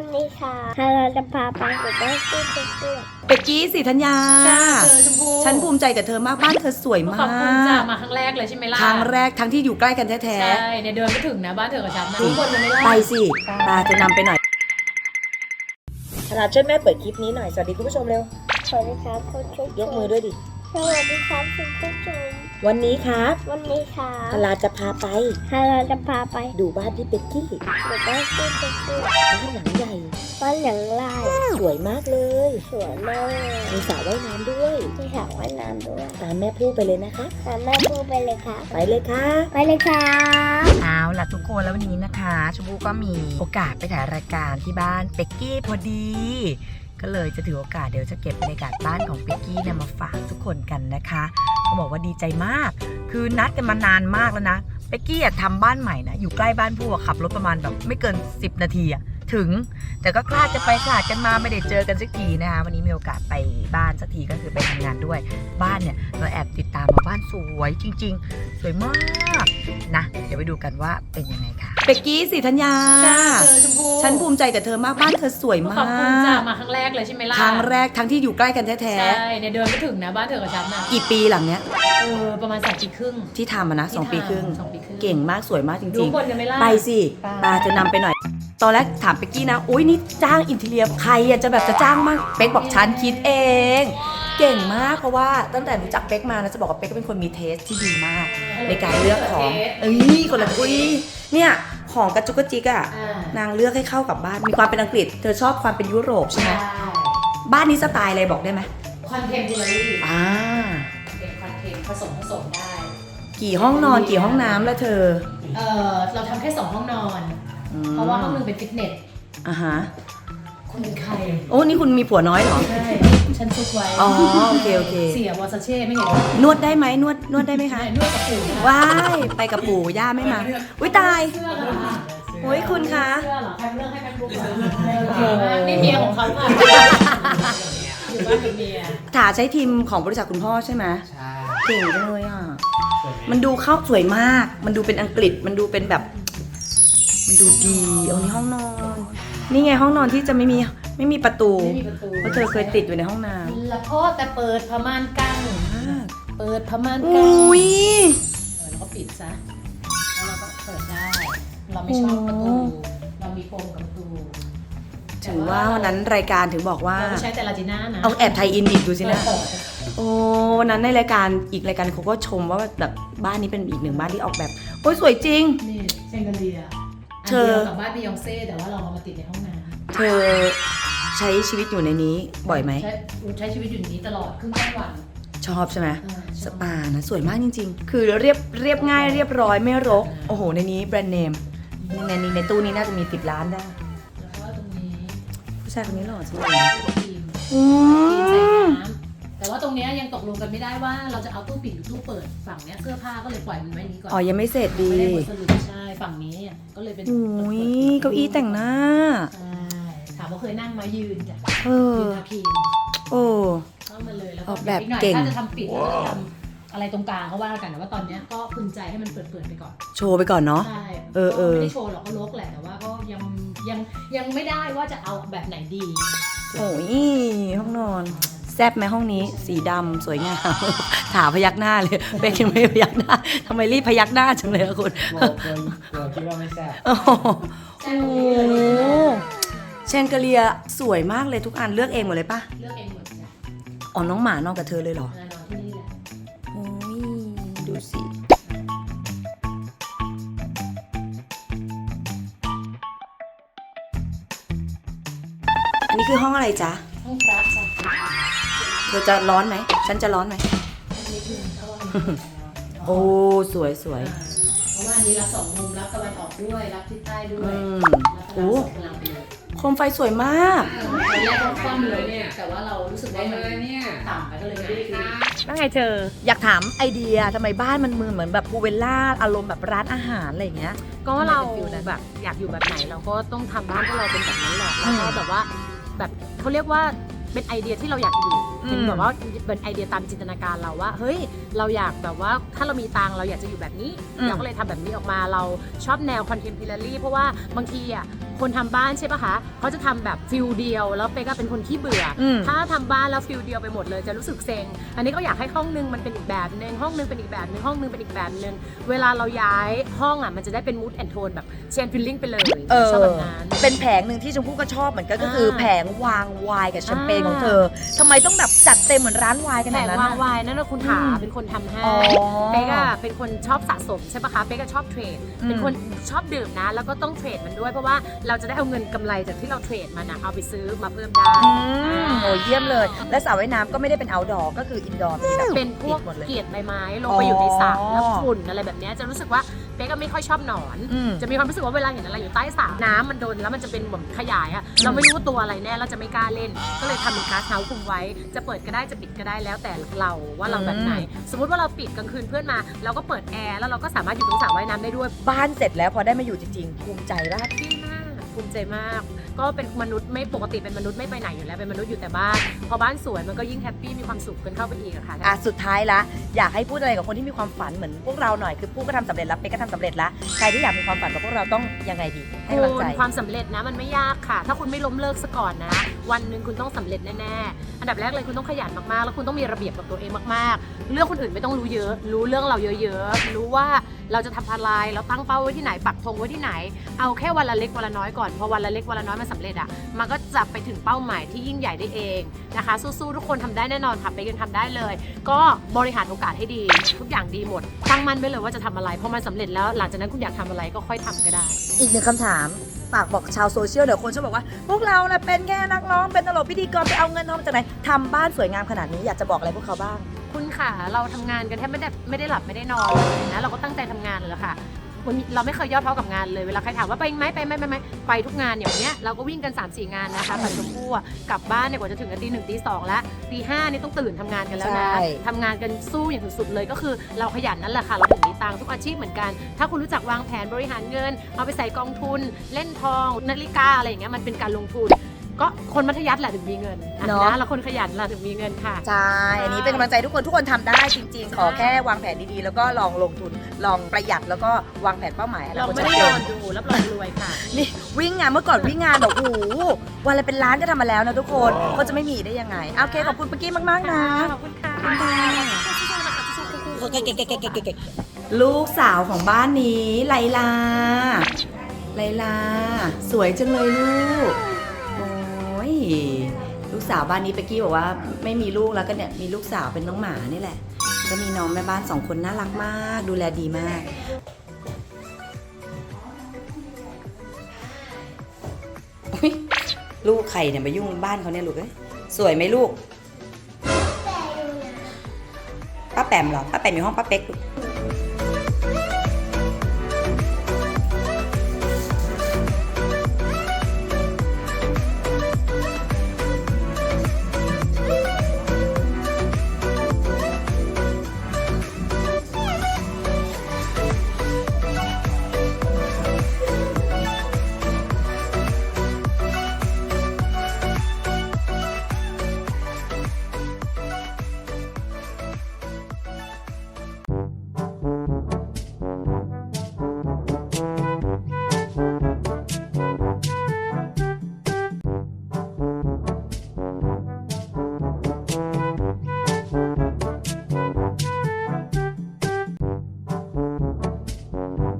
วันนี้ค่ะเราจะพาไปกับบ้านเพื่อนเพื่อนเป็กกี้สิธัญญาจ้าเธอชมพู่ฉันภูมิใจกับเธอมากบ้านเธอสวยมาขอบคุณจ้ากมาครั้งแรกเลยใช่ไหมล่ะครั้งแรกทั้งที่อยู่ใกล้กันแท้ใช่เนี่ยเดินไม่ถึงนะบ้านเธอกับฉันนะจริทุงกคนยังไม่ล่ะๆไปสิตาจะนำไปหน่อยลาช่วยแม่เปิดคลิปนี้หน่อย สวัสดีคุณผู้ชมเร็ว สวัสดีครับคุณผู้ชมยกมือด้วยดิ สวัสดีครับคุณผู้ชมวันนี้ครับวันนี้ค่ะลาจะพาไปเราจะพาไปดูบ้านที่เป็กกี้กับบ้านเพื่อนเพื่อนบ้านหลังใหญ่บ้านหลังลายสวยมากเลย สวยมากมีสระว่ายน้ำด้วยที่สระว่ายน้ำด้วยตามแม่พูดไปเลยนะคะตามแม่พูดไปเลยค่ะ ไปเลยค่ะ ไปเลยค่ะเอาล่ะทุกคนแล้ววันนี้นะคะชมพู่ก็มีโอกาสไปถ่ายรายการที่บ้านเป็กกี้พอดี ก็เลยจะถือโอกาสเดี๋ยวจะเก็บบรรยากาศบ้านของเป็กกี้เนี่ยมาฝากทุกคนกันนะคะเขาบอกว่าดีใจมาก คือนัดกันมานานมากแล้วนะเป็กกี้อะทำบ้านใหม่นะอยู่ใกล้บ้านผู้อะขับรถประมาณแบบไม่เกิน 10 นาทีอะถึง แต่ก็คลาดจะไปคลาดกันมาไม่ได้เจอกันสักทีนะคะวันนี้มีโอกาสไปบ้านสักทีก็คือไปทำงานด้วยบ้านเนี่ยเราแอบติดตาม บ้านสวยจริง ๆ สวยมากนะ เดี๋ยวไปดูกันว่าเป็นยังไงค่ะเป็กกี้สิธัญญาจ้าเธอชมพู่ฉันภูมิใจกับเธอมากบ้านเธอสวยมาขอบคุณจ้าก มาครั้งแรกเลยใช่ไหมล่ะครั้งแรกทั้งที่อยู่ใกล้กันแท้ใช่เนี่ยเดินไม่ถึงนะบ้านเธอกับฉันนะๆ กี่ปีหลังเนี้ย เออประมาณสองปีครึ่ง ที่ทำอะนะสองปีครึ่ง สองปีครึ่งเก่งมากสวยมากจทุริกงคนยังไม่ล่ะๆไปสิตาจะนำไปหน่อย ตอนแรกถามเป็กกี้นะ อุ้ยนี่จ้างอินเทเลียใครอะจะแบบจะจ้างมากเป็กบอกฉันคิดเอง เก่งมากเพราะว่าตั้งแต่รู้จักเป็กมานะจะบอกว่าเป็กก็เป็นคนมีเทสที่ดีมาก ในการเลือกของเอ้ยคนละอุ้ยเนี่ยของกระจุกกระจิกอะอ่านางเลือกให้เข้ากับบ้านมีความเป็นอังกฤษ เธอชอบความเป็นยุโรปใช่ไหมบ้านนี้สไตล์อะไรบอกได้ไหมคอนเทมพอร์รี่อ่าเป็นคอนเทมผสมผสมได้ กี่ห้องนอนกี่ห้องน้ำแล้วเธอเออเราทำแค่สองห้องนอนอืมเพราะว่าห้องหนึงเป็นฟิตเนสอ่าฮะ คุณเป็นใครโอ้นี่คุณมีผัวน้อยเหรอ ใช่ฉันซุกไว้อ๋อโอเคโอเค เสียวอซาเช่ไม่เห็นนวดได้ไหมนวดนวดได้ไหมคะนวดกับปู่นะว้ายไปกับปู่ย่าไม่มา อุ้ยตายเสื้อเหรอคะโอ้ยคุณคะ เสื้อเหรอใครเลือกให้แม่บุ๊กเหรอโอเคมากนี่เมียของเขาค่ะอยู่บ้านกับเมียถาใช้ทีมของบริษัทคุณพ่อใช่ไหมใช่เก่งจังเลยอะสวยไหมมันดูเข้าสวยมาก มันดูเป็นอังกฤษ มันดูเป็นแบบ มันดูดี เอานี่ห้องนอน นี่ไงห้องนอนที่จะไม่มีไม่มีประตูไม่มีประตู เพราะเธอเคยติดอยู่ในห้องน้ละพ่อแต่เปิดพม่านกั้งำมากเปิดพม่านอกั้งุ้ย เออแล้วก็ปิดซะ แล้วเราก็เปิดได้ เราไม่ชอบประตู เรามีโฟมกับประตูถึงว่าวันนั้นรายการถึงบอกว่า เราไม่ใช้แต่ลาจิน่านะเอาแอบไทยอินอีกดูสินะ เออโอ้วันนั้นในรายการอีกรายการเขาก็ชมว่าแบบบ้านนี้เป็นอีกหนึ่งบ้านที่ออกแบบ โอ้ยสวยจริง นี่เซงเกเลียอัน เธอเดียวกับบ้านบียองเซ่แต่ว่าเราเอามาติดในห้องน้เธอใช้ชีวิตอยู่ในนี้บ่อยไหมำใช้ใช้ชีวิตอยู่อย่างนี้ตลอดครึ่งวันชอบใช่ไหมเออสปานะสวยมากจริง ๆ คือเรียบเรียบง่ายเรียบร้อยไม่รก โอ้โห ในนี้แบรนด์เนมในนี้ในตู้นี้น่าจะมีติดร้านได้แล้วก็ตรงนี้ผู้ชายคนนี้หล่อจังเลคยรีมอืครีมใส่มน้ำ แต่ว่าตรงเนี้ยยังตกลงกันไม่ได้ว่าเราจะเอาตู้ปิดหรือตู้เปิดฝั่งเนี้ยเสื้อผ้าก็เลยปล่อยมันไว้อย่างนี้ก่อนอ๋อ ยังไม่เสร็จดีไม่ได้บทสรุปใช่ฝั่งนี้อะก็เลยเป็นโอ้ยเก้าอี้แต่งหน้า ใช่ถามว่าเคยนั่งไหมายืนจ้ะเออ ยืนทาครีมโอ้ เข้ามาเลยแล้วออกแบบอีหน่อยเก่ง ถ้าจะทำปิดแล้วก็ทำอะไรตรงกลางเขาว่ากันแต่ว่าตอนเนี้ยก็พึงใจให้มันเปิดเปิดๆไปก่อน โชว์ไปก่อนเนาะ ใช่เออเออ ก็ไม่ได้โชว์หรอกก็ลกแหละแต่ว่าก็ยังยังยังไม่ได้ว่าจะเอาแบบไหนดีโอ้ยห้องนอน แซบไหมห้องนี้ สีดำสวยงาม ถาพยักหน้าเลยเบกยังไม่พยักหน้าทำไมรีบพยักหน้าจังเลยอะคุณกลัวกลัวกลัวคิดว่าไม่แซ่บโอ้โหแซ่บตรงนี้เลยเชนเกเลียสวยมากเลยทุกอันเลือกเองหมดเลยปะเลือกเองหมดจ้ะอ๋อน้องหมานอนกับเธอเลยเหรอมานอนที่นี่แหละ โอ้ยดูสิ อันนี้คือห้องอะไรจ๊ะ ห้องพระจ้ะ เธอจะร้อนไหม ฉันจะร้อนไหมอันนี้คือเพราะว่ามันเป็นโอ้ สวยสวย เพราะว่าอันนี้รับสองมุมรับตะวันออกด้วยรับทิศใต้ด้วยอืมรับพโอ้ลังสองพลังไปเลยโคมไฟสวยมาก ตอนแรกก็คว่ำเลยเนี่ย แต่ว่าเรารู้สึกว่ามันเนี่ยต่ำไปก็เลยไม่ได้ขึ้นว่าไงเธออยากถามไอเดียทำไมบ้านมันมือเหมือนแบบพูเวลล่าอารมณ์แบบร้านอาหารอะไรอย่างเงี้ย ก็เราทำไมเป็นฟิลนั้นแบบอยากอยู่แบบไหนเราก็ต้องทำบ้านให้เราเป็นแบบนั้นแหละอืแล้วมก็แบบว่าแบบเขาเรียกว่า เป็นไอเดียที่เราอยากอยู่อืมเป็นแบบว่าเป็นไอเดียตามจินตนาการเราว่า เฮ้ย เราอยากแบบว่าถ้าเรามีตังค์เราอยากจะอยู่แบบนี้อืมเราก็เลยทำแบบนี้ออกมาเราชอบแนวคอนเทมพ o r รี่เพราะว่าบางทีอะ คนทำบ้านใช่ปะคะเขาจะทำแบบฟิลเดียว แล้วเป๊กก็เป็นคนขี้เบื่ออมถ้าทำบ้านแล้วฟิลเดียวไปหมดเลยจะรู้สึกเซ็งอันนี้ก็อยากให้ห้องนึงมันเป็นอีกแบบนึงห้องนึงเป็นอีกแบบนึงห้องนึงเป็นอีกแบบนึงเวลาเราย้ายห้องอะมันจะได้เป็นมูดแอนโทนแบบเชนฟิลลิ่งไปเลยเออชอบแบบนั้นเป็นแผงหนึ่งที่ชมพู่ก็ชอบเหมือนกันก็คืออาแผงวางไวน์กับแชมเปญอ่าของเธอทำไมต้องแบบจัดเต็มเหมือนร้านไวน์ขแผนาดงนั้นวางอะไวน์นั่นนะคุณขาอืมเป็นคนทำให้อ๋อเป๊กอะเป็นคนชอบสะสมใช่ปะคะเป๊กก็ชอบเทรดอืมเป็นคนชอบดื่มนะ แล้วก็ต้องเทรดมันด้วยเพราะว่าเราจะได้เอาเงินกำไรจากที่เราเทรดมันนะเอาไปซื้อมาเพิ่มได้ อืมโอ้เยี่ยมเลย และสระว่ายน้ำก็ไม่ได้เป็น outdoor ก็คือ indoor มีแบบเป็นพวกปิดหมดเลย เกลียดใบไม้ลงไปอยู่ในสระอ๋อ แล้วฝุ่นอะไรแบบเนี้ยจะรู้สึกว่าเป๊กก็ไม่ค่อยชอบหนอน อืม จะมีความรู้สึกว่าเวลาเห็นอะไรอยู่ใต้สระน้ำมันโดนแล้วมันจะเป็นเหมือนขยายอะเราไม่รู้ว่าตัวอะไรแน่เราจะไม่กล้าเล่น ก็เลยทำเป็นก๊าซเฮาส์คุมไว้ จะเปิดก็ได้จะปิดก็ได้แล้วแต่เราว่าเราแบบไหน สมมติว่าเราปิดกลางคืนเพื่อนมา เราก็เปิดแอร์แล้วเราก็สามารถอยู่ตรงสระว่ายน้ำได้ด้วย บ้านเสร็จแล้วพอได้มาอยู่จริงๆภูมิใจป่ะดีมาก ภูมิใจมาก ก็เป็นมนุษย์ไม่ปกติเป็นมนุษย์ไม่ไปไหนอยู่แล้ว เป็นมนุษย์อยู่แต่บ้าน พอบ้านสวยมันก็ยิ่งแฮปปี้มีความสุขกันเข้าไปอีกอะค่ะ อะสุดท้ายละ อยากให้พูดอะไรกับคนที่มีความฝันเหมือนพวกเราหน่อย คือพูดก็ทำสำเร็จแล้วเป๊กก็ทำสำเร็จแล้วใครที่อยากมีความฝันกับพวกเราต้องยังไงดีให้กำลังใจ คุณความสำเร็จนะมันไม่ยากค่ะ ถ้าคุณไม่ล้มเลิกซะก่อนนะ วันหนึ่งคุณต้องสำเร็จแน่ๆ อันดับแรกเลยคุณต้องขยันมากๆ แล้วคุณต้องมีระเบียบกับตัวเองมากๆ เรื่องคนอื่นไม่ต้องรู้เยอะ รู้เรื่องเราเยอะๆ รู้ว่าเราจะทำอะไร เราตั้งเป้าไว้ที่ไหน ปักธงไว้ที่ไหน เอาแค่วันละเล็กวันละน้อยก่อน พอวันละเล็กวันละน้อยมันสำเร็จอะ มันก็จะไปถึงเป้าหมายที่ยิ่งใหญ่ได้เองนะคะ สู้ๆ ทุกคนทำได้แน่นอนค่ะไปกันทำได้เลย ก็บริหารโอกาสให้ดี ทุกอย่างดีหมด ตั้งมั่นไว้เลยว่าจะทำอะไร พอมันสำเร็จแล้วหลังจากนั้นคุณอยากทำอะไรก็ค่อยทำก็ได้ อีกหนึ่งคำถาม ฝากบอกชาวโซเชียลเดี๋ยวคนชอบบอกว่า พวกเราน่ะเป็นแค่นักร้องเป็นตลกพิธีกรไปเอาเงินทองมาจากไหนทำบ้านสวยงามขนาดนี้อยากจะบอกอะไรพวกเขาบ้าง คุณค่ะ เราทำงานกันแทบไม่ได้ไม่ได้หลับไม่ได้นอนเลยนะ เราก็ตั้งใจทำงานเลยละค่ะ วันนี้เราไม่เคยย่อท้อกับงานเลยเวลาใครถามว่าไปไหมไปไหมไปไหมไปทุกงานอย่างเนี้ยเราก็วิ่งกัน3ามสี่งานนะคะปัดชมพู่อะกลับบ้านเนี่ยกว่าจะถึงกันตีหนึ่งตีสองแล้วตีห้านี่ต้องตื่นทำงานกันแล้วนะใช่ ทำงานกันสู้อย่างสุดๆเลยก็คือเราขยันนั่นแหละค่ะ เราถึงมีตังค์ทุกอาชีพเหมือนกัน ถ้าคุณรู้จักวางแผนบริหารเงิน เอาไปใส่กองทุน เล่นทองนาฬิกาอะไรอย่างเงี้ยมันเป็นการลงทุน ก็คนมัธยัสถ์แหละถึงมีเงินอะเนอะ นะแล้วคนขยันแหละถึงมีเงินค่ะ ใช่ อันนี้เป็นกำลังใจทุกคนทุกคนทำได้จริง ๆ ขอแค่วางแผนดีๆ แล้วก็ลองลงทุนลองประหยัดแล้วก็วางแผนเป้าหมายเราคตไม่ได้ชันเจอนดูรับรองรวยค่ะ นี่วิ่งงานเมื่อก่อนวิ่งงานแบบโอ้โหวันละเป็นล้านก็ทำมาแล้วนะทุกคนเขาจะไม่มีได้ยังไงโอเค ขอบคุณปกกี้มาก ๆ นะ ขอบคุณค่ะขอบคุณค่ะสู้ๆนะคะสู้ๆคู่ๆลูกสาวของบ้านนี้ ไลลา ไลลา สวยจังเลยลูกโอ้ยลูก สาวบ้านนี้เปกี้บอกว่าไม่มีลูกแล้วก็เนี่ยมีลูกสาวเป็นน้องหมานี่แหละ ก็มีน้องแม่บ้านสองคนน่ารักมาก ดูแลดีมากลูกใครเนี่ยมายุ่งบ้านเขาเนี่ยลูกเอ้ยสวยไหมลูกป้าแปมเหรอป้าแปมอยู่ห้องป้าเป๊กลูก